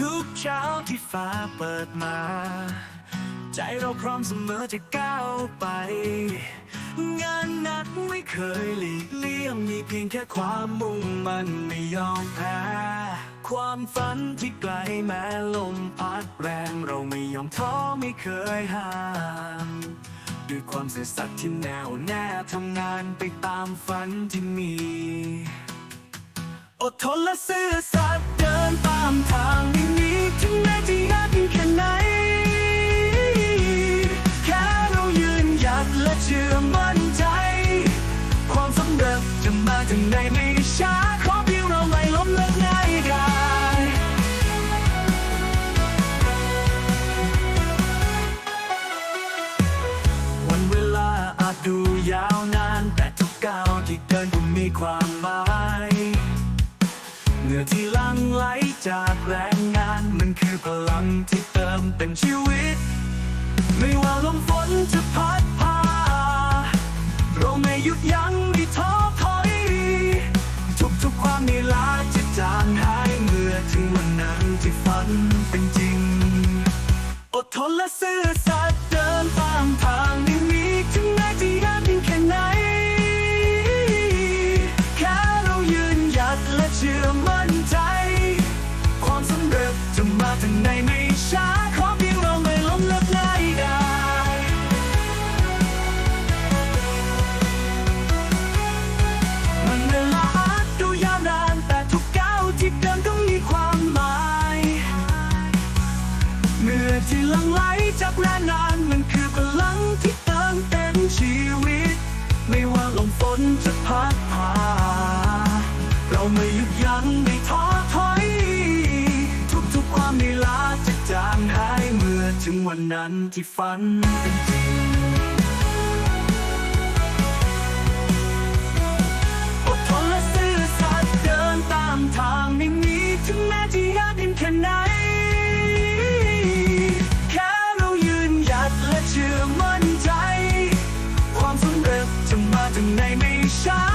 ทุกเช้าที่ฟ้าเปิดมา ใจเราพร้อมเสมอจะก้าวไป งานหนักไม่เคยหลีกเลี่ยงมีเพียงแค่ความมุ่งมั่นไม่ยอมแพ้ความฝันที่ไกลแม้ลมพัดแรงเราไม่ยอมท้อไม่เคยห่างด้วยความเสียสัตย์ที่แน่วแน่ทำงานไปตามฝันที่มี อดทนและซื่อสัตย์ จะมาถึงในไม่ช้าขอเพียงเราไม่ล้มเลิกง่ายดายวันเวลาอาจดูยาวนาน แต่ทุกก้าวที่เดินก็มีความหมายเหงื่อที่ลังไหลจากแรงงาน มันคือพลังที่เติมเต็มชีวิต ไม่ว่าลมฝนจะพัดพาเราไม่หยุดยั้ง มีหลาย ลังไหลจากแรงงานมันคือพลังที่เติมเต็มชีวิต ไม่ว่าลมฝนจะพัดผ่าเราไม่หยุดยั้งไม่ท้อถอย ทุกๆความเหนื่อยล้าจะจางหายเมื่อถึงวันนั้นที่ฝันเป็นจริง to name me shine.